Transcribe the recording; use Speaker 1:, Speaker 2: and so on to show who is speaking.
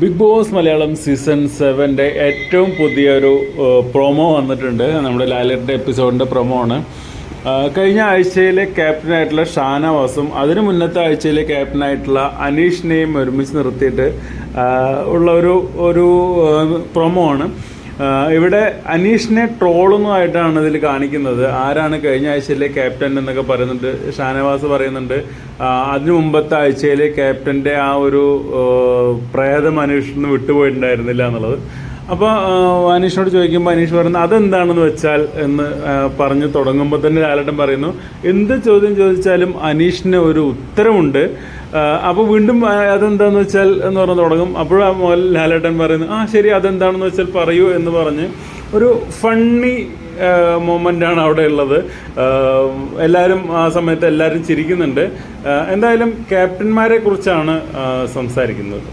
Speaker 1: Big Boss Malayalam season സെവന്റെ ഏറ്റവും പുതിയൊരു പ്രൊമോ വന്നിട്ടുണ്ട്. നമ്മുടെ ലാലറിന്റെ എപ്പിസോഡിന്റെ പ്രൊമോ ആണ്. കഴിഞ്ഞ ആഴ്ചയിലെ ക്യാപ്റ്റനായിട്ടുള്ള ഷാനവാസും അതിന് മുന്നത്തെ ആഴ്ചയിലെ ക്യാപ്റ്റനായിട്ടുള്ള അനീഷിനെയും ഒരുമിച്ച് നിർത്തിയിട്ട് ഉള്ള ഒരു ഒരു പ്രൊമോ ആണ്. ഇവിടെ അനീഷിനെ ട്രോളുന്നതായിട്ടാണ് ഇതിൽ കാണിക്കുന്നത്. ആരാണ് കഴിഞ്ഞ ആഴ്ചയിലെ ക്യാപ്റ്റൻ എന്നൊക്കെ പറയുന്നുണ്ട്. ഷാനവാസ് പറയുന്നുണ്ട്. അതിനു മുമ്പത്തെ ആഴ്ചയിലെ ക്യാപ്റ്റന്റെ ആ ഒരു പ്രേതം അനീഷിന് വിട്ടുപോയിട്ടുണ്ടായിരുന്നില്ല എന്നുള്ളത്. അപ്പോൾ അനീഷിനോട് ചോദിക്കുമ്പോൾ അനീഷ് പറയുന്നത് അതെന്താണെന്ന് വെച്ചാൽ എന്ന് പറഞ്ഞ് തുടങ്ങുമ്പോൾ തന്നെ ലാലേട്ടൻ പറയുന്നു എന്ത് ചോദ്യം ചോദിച്ചാലും അനീഷിന് ഒരു ഉത്തരമുണ്ട് അപ്പോൾ വീണ്ടും അതെന്താണെന്ന് വെച്ചാൽ എന്ന് പറഞ്ഞ് തുടങ്ങും. അപ്പോഴും ലാലേട്ടൻ പറയുന്നു ആ ശരി അതെന്താണെന്ന് വെച്ചാൽ പറയൂ എന്ന് പറഞ്ഞ് ഒരു ഫണ്ണി മൊമെന്റാണ് അവിടെ ഉള്ളത്. എല്ലാവരും ആ സമയത്ത് എല്ലാവരും ചിരിക്കുന്നുണ്ട്. എന്തായാലും ക്യാപ്റ്റന്മാരെ കുറിച്ചാണ് സംസാരിക്കുന്നത്.